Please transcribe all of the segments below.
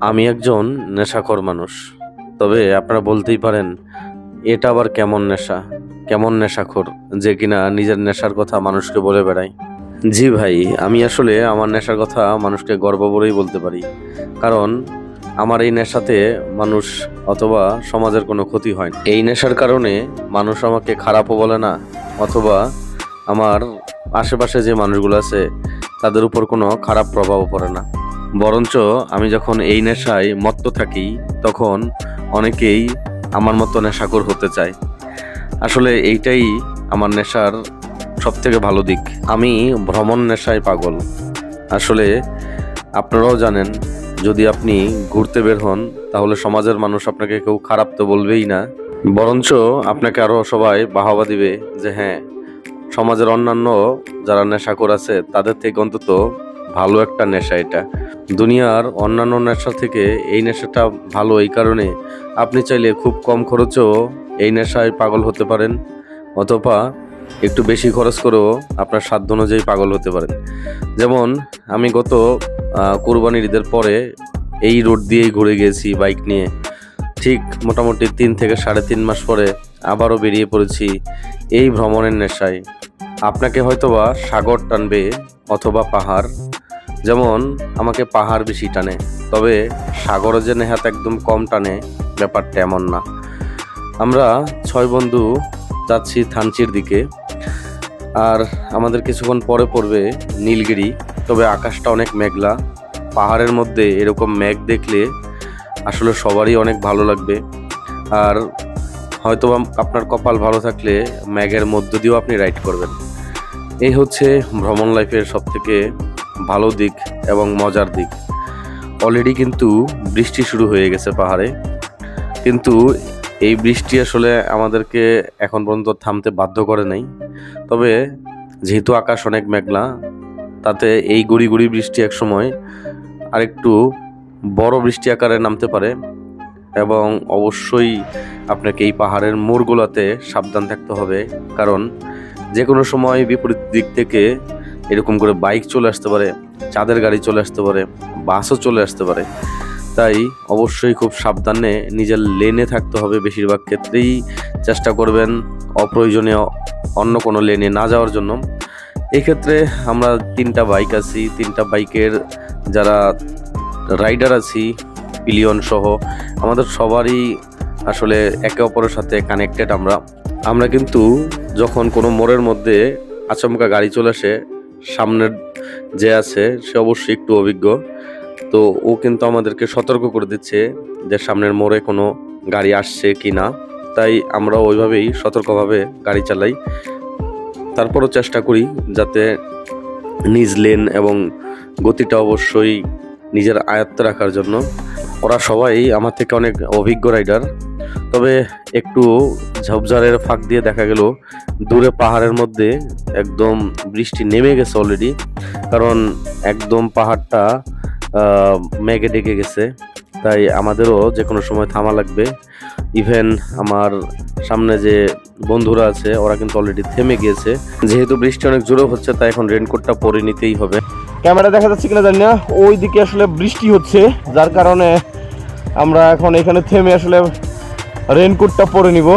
আমি একজন নেশাখোর মানুষ। তবে আপনারা বলতেই পারেন, এটা আবার কেমন নেশা? কেমন নেশাখোর যে কিনা নিজের নেশার কথা মানুষকে বলে বেড়ায়? জি ভাই, আমি আসলে আমার নেশার কথা মানুষকে গর্ব বলেই বলতে পারি। কারণ আমার এই নেশাতে মানুষ অথবা সমাজের কোনো ক্ষতি হয় না। এই নেশার কারণে মানুষ আমাকে খারাপও বলে না, অথবা আমার আশেপাশে যে মানুষগুলো আছে, তাদের উপর কোনো খারাপ প্রভাবও পড়ে না। বরঞ্চ আমি যখন এই নেশায় মত্ত থাকি, তখন অনেকেই আমার মতো নেশাখোর হতে চায়। আসলে এইটাই আমার নেশার সব থেকে ভালো দিক। আমি ভ্রমণ নেশায় পাগল। আসলে আপনারাও জানেন, যদি আপনি ঘুরতে বের হন, তাহলে সমাজের মানুষ আপনাকে কেউ খারাপ তো বলবেই না। বরঞ্চ আপনাকে আরও সবাই বাহবা দিবে যে হ্যাঁ সমাজের অন্যান্য যারা নেশাখোর আছে, তাদের থেকে অন্তত ভালো একটা নেশা এটা। দুনিয়ার অন্যান্য নেশা থেকে এই নেশাটা ভালো এই কারণে আপনি চাইলে খুব কম খরচেও এই নেশায় পাগল হতে পারেন, অথবা একটু বেশি খরচ করেও আপনার সাধ্য অনুযায়ী পাগল হতে পারেন। যেমন আমি গত কোরবানির ঈদের পরে এই রোড দিয়েই ঘুরে গিয়েছি বাইক নিয়ে। ঠিক মোটামুটি তিন থেকে সাড়ে তিন মাস পরে আবারও বেরিয়ে পড়েছি এই ভ্রমণের নেশায়। আপনাকে হয়তোবা সাগর টানবে অথবা পাহাড় যেমন আমাকে পাহাড় বেশি টানে, তবে সাগরে যে নেহাত একদম কম টানে ব্যাপারটা এমন না। আমরা ছয় বন্ধু যাচ্ছি থানচির দিকে, আর আমাদের কিছুক্ষণ পরে পড়বে নীলগিরি, তবে আকাশটা অনেক মেঘলা। পাহাড়ের মধ্যে এরকম মেঘ দেখলে আসলে সবারই অনেক ভালো লাগবে। আর হয়তো আপনার কপাল ভালো থাকলে ম্যাগের মধ্য দিয়েও আপনি রাইড করবেন। এই হচ্ছে ভ্রমণ লাইফের সব থেকে ভালো দিক এবং মজার দিক। অলরেডি কিন্তু বৃষ্টি শুরু হয়ে গেছে পাহাড়ে। কিন্তু এই বৃষ্টি আসলে আমাদেরকে এখন পর্যন্ত থামতে বাধ্য করে নাই। তবে যেহেতু আকাশ অনেক মেঘলা, তাতে এই গুড়ি গুড়ি বৃষ্টি এক সময় আরেকটু বড় বৃষ্টি আকারে নামতে পারে এবং অবশ্যই আপনাকে এই পাহাড়ের মোড়গুলোতে সাবধান থাকতে হবে। কারণ যে কোনো সময় বিপরীত দিক থেকে এরকম করে বাইক চলে আসতে পারে, চাঁদের গাড়ি চলে আসতে পারে, বাসও চলে আসতে পারে। তাই অবশ্যই খুব সাবধানে নিজের লেনে থাকতে হবে বেশিরভাগ ক্ষেত্রেই। চেষ্টা করবেন অপ্রয়োজনীয় অন্য কোনো লেনে না যাওয়ার জন্য। এক্ষেত্রে আমরা তিনটা বাইক আছি, তিনটা বাইকের যারা রাইডার আছি, পিলিয়ন সহ, আমাদের সবারই আসলে একে অপরের সাথে কানেক্টেড আমরা। আমরা কিন্তু যখন কোনো মোড়ের মধ্যে আচমকা গাড়ি চলে আসে সামনের যে আছে, সে অবশ্যই একটু অভিজ্ঞ। তো ও কিন্তু আমাদেরকে সতর্ক করে দিচ্ছে যে সামনের মোড়ে কোনো গাড়ি আসছে কি না। তাই আমরা ওইভাবেই সতর্কভাবে গাড়ি চালাই। তারপরও চেষ্টা করি যাতে নিজ লেন এবং গতিটা অবশ্যই নিজের আয়ত্তে রাখার জন্য। ওরা সবাই আমার থেকে অনেক অভিজ্ঞ রাইডার। তবে একটু ঝোপঝাড়ের ফাঁক দিয়ে দেখা গেল, দূরে পাহাড়ের মধ্যে একদম বৃষ্টি নেমে গেছে অলরেডি কারণ একদম পাহাড়টা মেঘে ডেকে গেছে। তাই আমাদেরও যে কোনো সময় থামা লাগবে। ইভেন আমার সামনে যে বন্ধুরা আছে, ওরা কিন্তু অলরেডি থেমে গিয়েছে। যেহেতু বৃষ্টি অনেক জোরে হচ্ছে, তাই এখন রেনকোটটা পরে নিতেই হবে। ক্যামেরা দেখা যাচ্ছে কিনা জানি না। ওই দিকে আসলে বৃষ্টি হচ্ছে, যার কারণে আমরা এখন এখানে থেমে আসলে রেনকোটটা পরে নিব।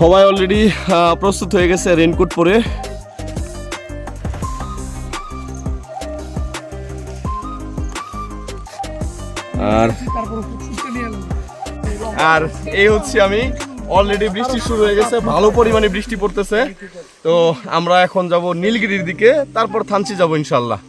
সবাই অলরেডি প্রস্তুত হয়ে গেছে রেনকোট পরে। আর আর এই হচ্ছে আমি অলরেডি বৃষ্টি শুরু হয়ে গেছে, ভালো পরিমাণে বৃষ্টি পড়তেছে। তো আমরা এখন যাব নীলগিরির দিকে, তারপর থানচি যাব ইনশাল্লাহ।